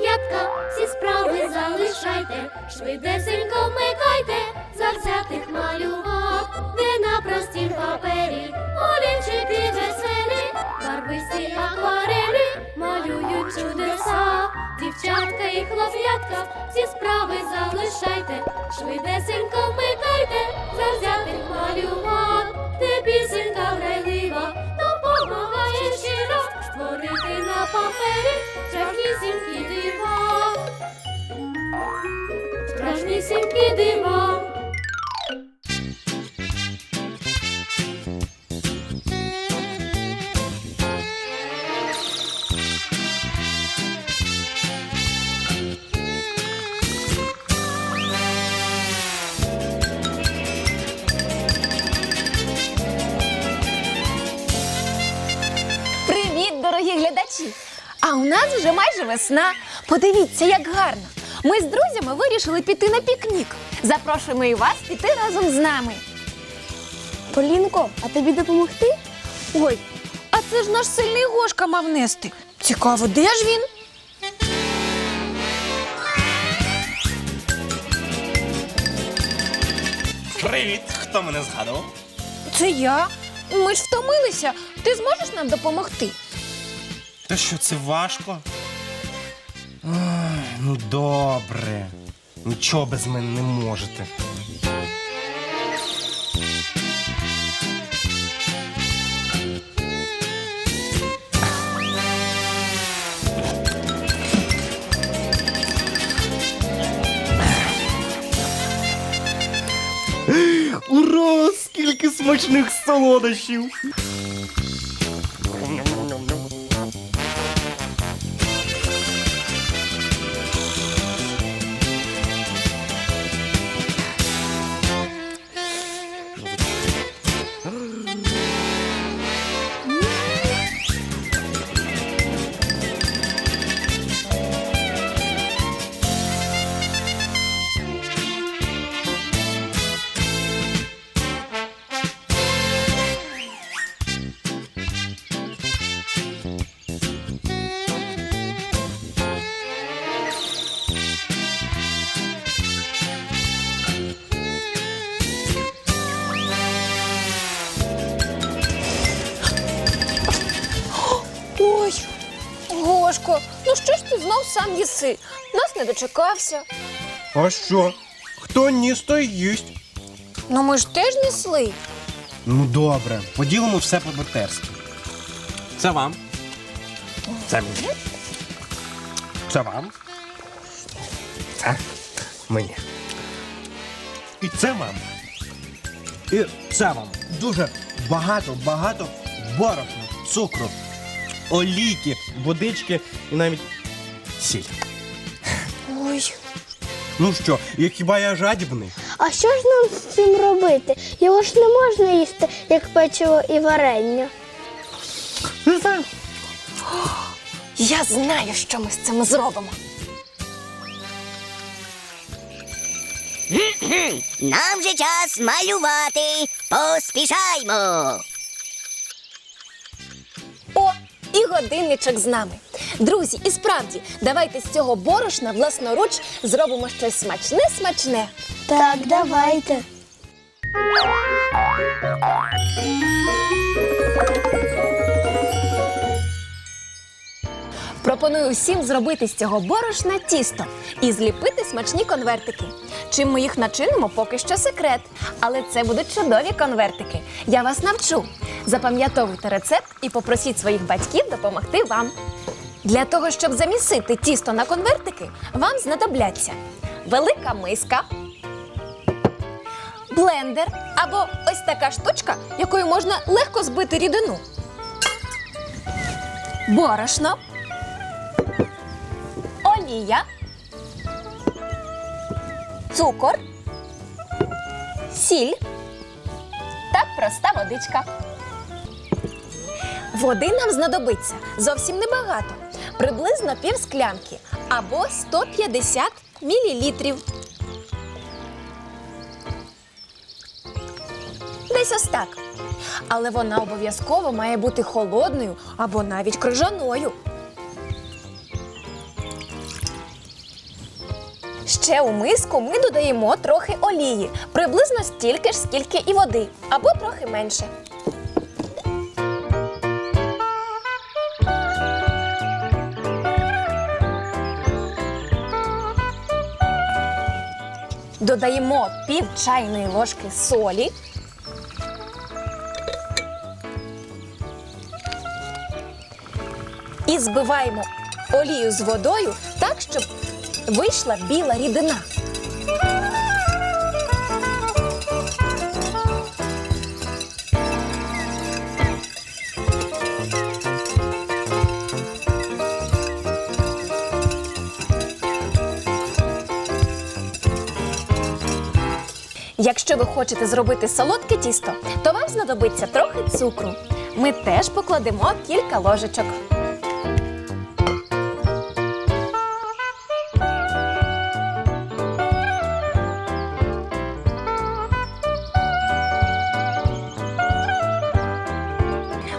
п'ятка, всі справи залишайте, швидесенько вмикайте, завзятих малював, де на простім папері, олівчики веселі, барвисті акварелі малюють чудеса. Дівчатка і хлоп'ятка, всі справи залишайте, швидесенько вмикайте, завзятих малював, де пісенька грайлива, допомагає щиро створити на папері Дива. Привіт, дорогі глядачі! А у нас вже майже весна. Подивіться, як гарно. Ми з друзями вирішили піти на пікнік. Запрошуємо і вас піти разом з нами. Полінко, а тобі допомогти? Ой, а це ж наш сильний Гошка мав нести. Цікаво, де ж він? Привіт! Хто мене згадував? Це я. Ми ж втомилися. Ти зможеш нам допомогти? Та що це важко? Ай, ну добре. Нічого без мене не можете. Ура! Скільки смачних солодощів! Ну що ж ти знов сам їси? Нас не дочекався. А що? Хто ніс, той їсть. Ну ми ж теж несли. Ну добре, поділимо все по-братерськи. Це вам. Це мені. Це вам. Це мені. І це вам. І це вам. Дуже багато, багато борошна, цукру, олійки, водички і навіть сіль. Ой, Ну що, як хіба я жадібний? А що ж нам з цим робити? Його ж не можна їсти, як печиво і варення. я знаю, що ми з цим зробимо. Нам же час малювати. Поспішаймо. О, і годинничок з нами. Друзі, і справді, давайте з цього борошна власноруч зробимо щось смачне-смачне. Так, давайте. Пропоную всім зробити з цього борошна тісто і зліпити смачні конвертики. Чим ми їх начинимо, поки що секрет. Але це будуть чудові конвертики. Я вас навчу. Запам'ятовуйте рецепт і попросіть своїх батьків допомогти вам. Для того, щоб замісити тісто на конвертики, вам знадобляться велика миска, блендер або ось така штучка, якою можна легко збити рідину, борошно олія, цукор, сіль та проста водичка. Води нам знадобиться зовсім небагато, приблизно пів склянки або 150 мілілітрів. Десь ось так. Але вона обов'язково має бути холодною або навіть крижаною. Ще у миску ми додаємо трохи олії, приблизно стільки ж, скільки і води, або трохи менше. Додаємо пів чайної ложки солі. І збиваємо олію з водою так, щоб вийшла біла рідина. Якщо ви хочете зробити солодке тісто, то вам знадобиться трохи цукру. Ми теж покладемо кілька ложечок.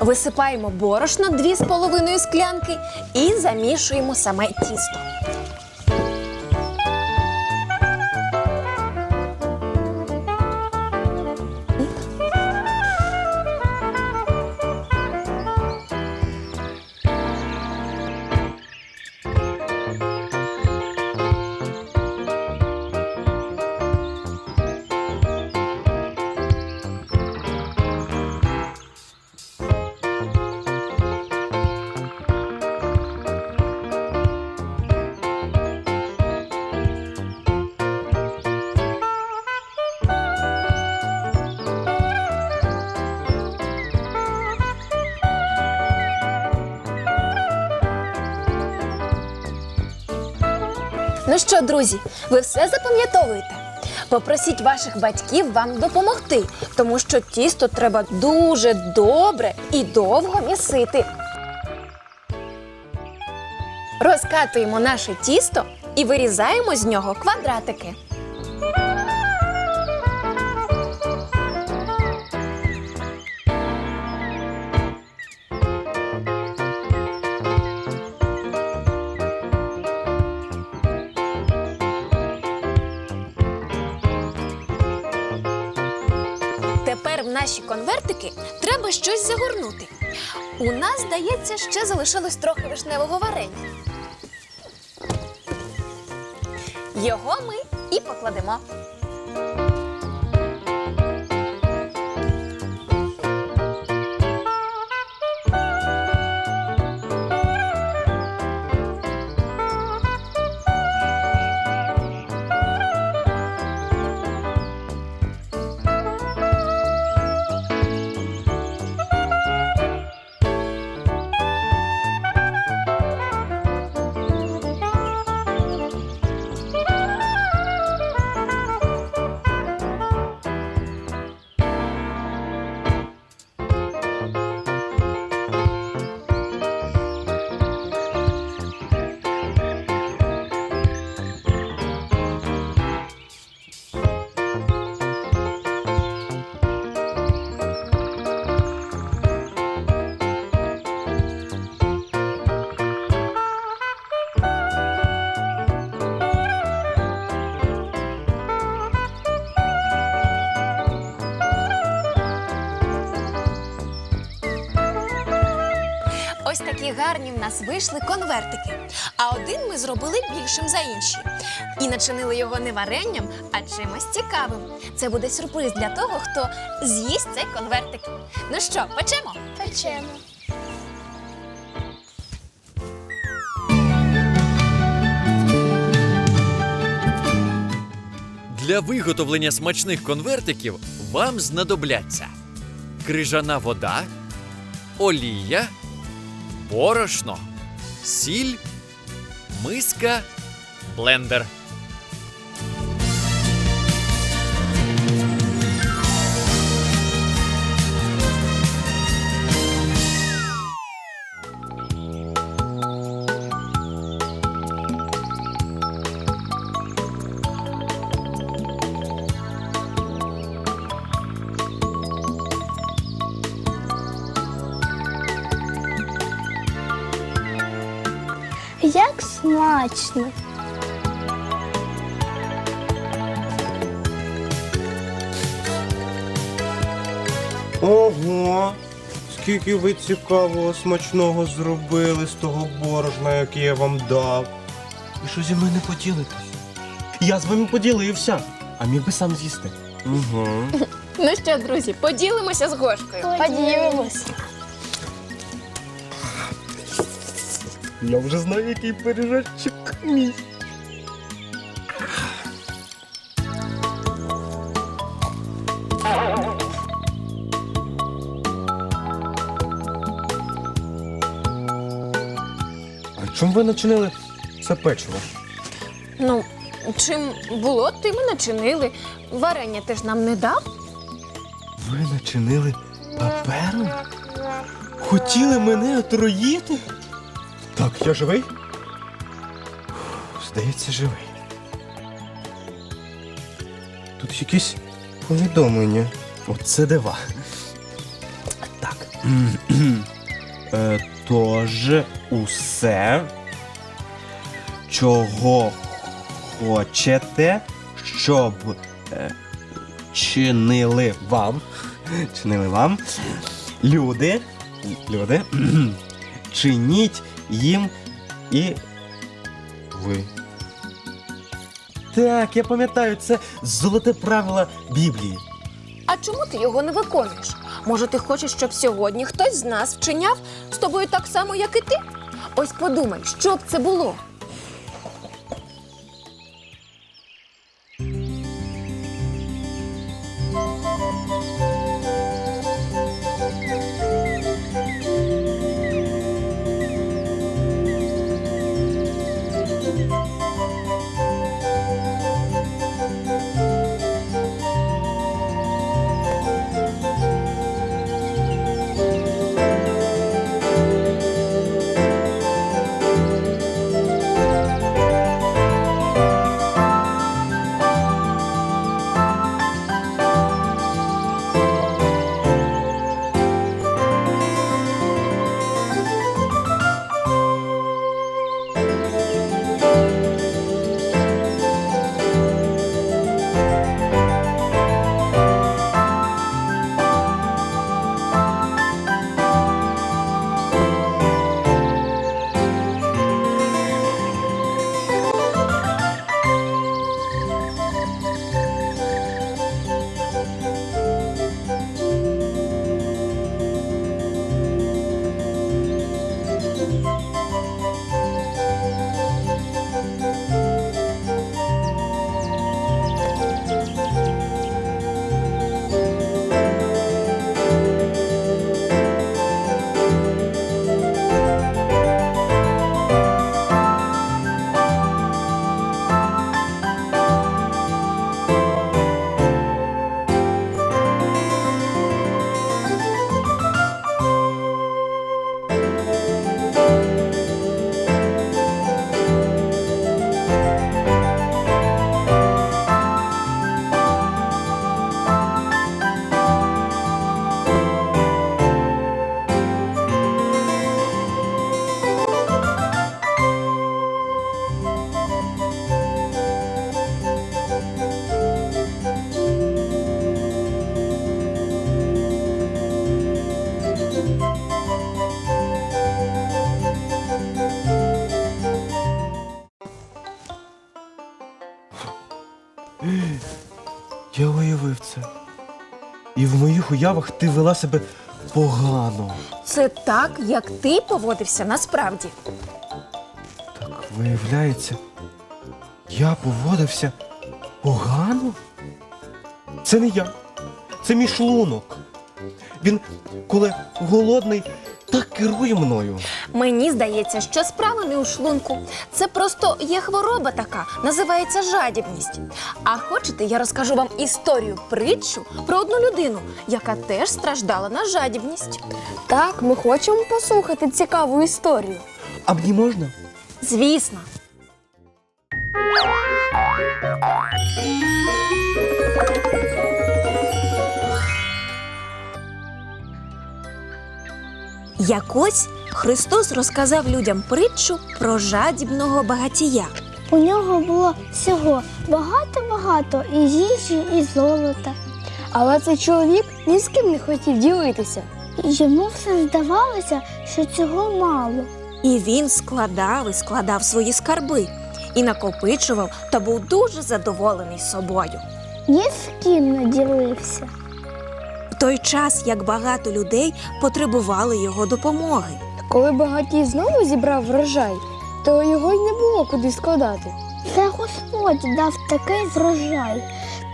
Висипаємо борошно 2,5 склянки і замішуємо саме тісто. Ну що, друзі, ви все запам'ятовуєте? Попросіть ваших батьків вам допомогти, тому що тісто треба дуже добре і довго місити. Розкатуємо наше тісто і вирізаємо з нього квадратики. Загорнути. У нас, здається, ще залишилось трохи вишневого варення. Його ми і покладемо. Ось такі гарні в нас вийшли конвертики. А один ми зробили більшим за інші. І начинили його не варенням, а чимось цікавим. Це буде сюрприз для того, хто з'їсть цей конвертик. Ну що, печемо? Печемо. Для виготовлення смачних конвертиків вам знадобляться крижана вода, олія, борошно, сіль, миска, блендер. смачно. Ого, скільки ви цікавого смачного зробили з того борошна, який я вам дав. І що зі мною не поділитесь? Я з вами поділився, а міг би сам з'їсти. Угу. Ну що, друзі, поділимося з Гошкою. Поділимося. Я вже знаю, який пиріжочок мій. А чому ви начинили це печиво? Ну, чим було, тим і начинили. Варення ти ж нам не дав? Ви начинили папером? Хотіли мене отруїти? Так, я живий? Здається, живий. Тут якісь повідомлення. Оце дива. Так. е, тож усе, чого хочете, щоб е, чинили вам. Чинили вам. Люди. Люди. Чиніть їм і ви. Так, я пам'ятаю, це золоте правило Біблії. А чому ти його не виконуєш? Може, ти хочеш, щоб сьогодні хтось з нас вчиняв з тобою так само, як і ти? Ось подумай, що б це було? Я уявив це. І в моїх уявах ти вела себе погано. Це так, як ти поводився насправді. Так виявляється, я поводився погано? Це не я. Це мій шлунок. Він, коли голодний, так керує мною. Мені здається, що справа не у шлунку. Це просто є хвороба така, називається жадібність. А хочете, я розкажу вам історію притчу про одну людину, яка теж страждала на жадібність. Так, ми хочемо послухати цікаву історію. А мені можна? Звісно. Якось Христос розказав людям притчу про жадібного багатія. У нього було всього багато-багато і їжі, і золота. Але цей чоловік ні з ким не хотів ділитися. Йому все здавалося, що цього мало. І він складав і складав свої скарби, і накопичував та був дуже задоволений собою. Ні з ким не ділився. В той час, як багато людей потребували його допомоги. Коли багатій знову зібрав врожай, то його й не було куди складати. Це Господь дав такий врожай,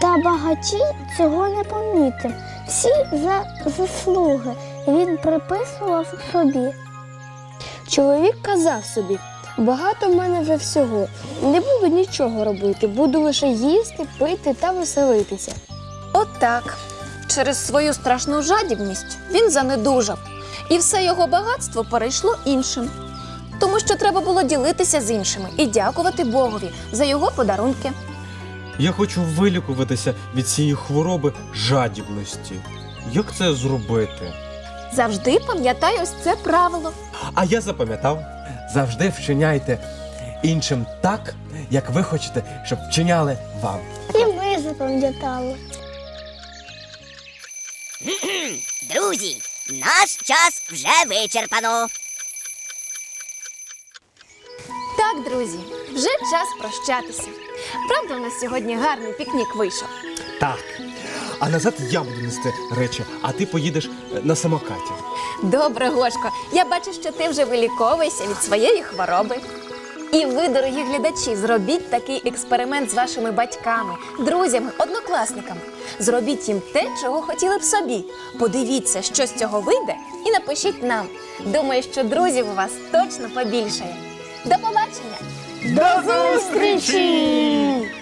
та багаті цього не помітив. Всі за заслуги він приписував собі. Чоловік казав собі: багато в мене вже всього, не буду нічого робити, буду лише їсти, пити та веселитися. От так. Через свою страшну жадібність він занедужав, і все його багатство перейшло іншим. Тому що треба було ділитися з іншими і дякувати Богові за його подарунки. Я хочу вилікуватися від цієї хвороби жадібності. Як це зробити? Завжди пам'ятай ось це правило. А я запам'ятав, завжди вчиняйте іншим так, як ви хочете, щоб вчиняли вам. І ми запам'ятали. Друзі, наш час вже вичерпано. Так, друзі, вже час прощатися. Правда, у нас сьогодні гарний пікнік вийшов. Так. А назад я буду нести речі, а ти поїдеш е, на самокаті. Добре, Гошко, я бачу, що ти вже виліковуєшся від своєї хвороби. І ви, дорогі глядачі, зробіть такий експеримент з вашими батьками, друзями, однокласниками. Зробіть їм те, чого хотіли б собі. Подивіться, що з цього вийде, і напишіть нам. Думаю, що друзів у вас точно побільшає. До побачення! До зустрічі!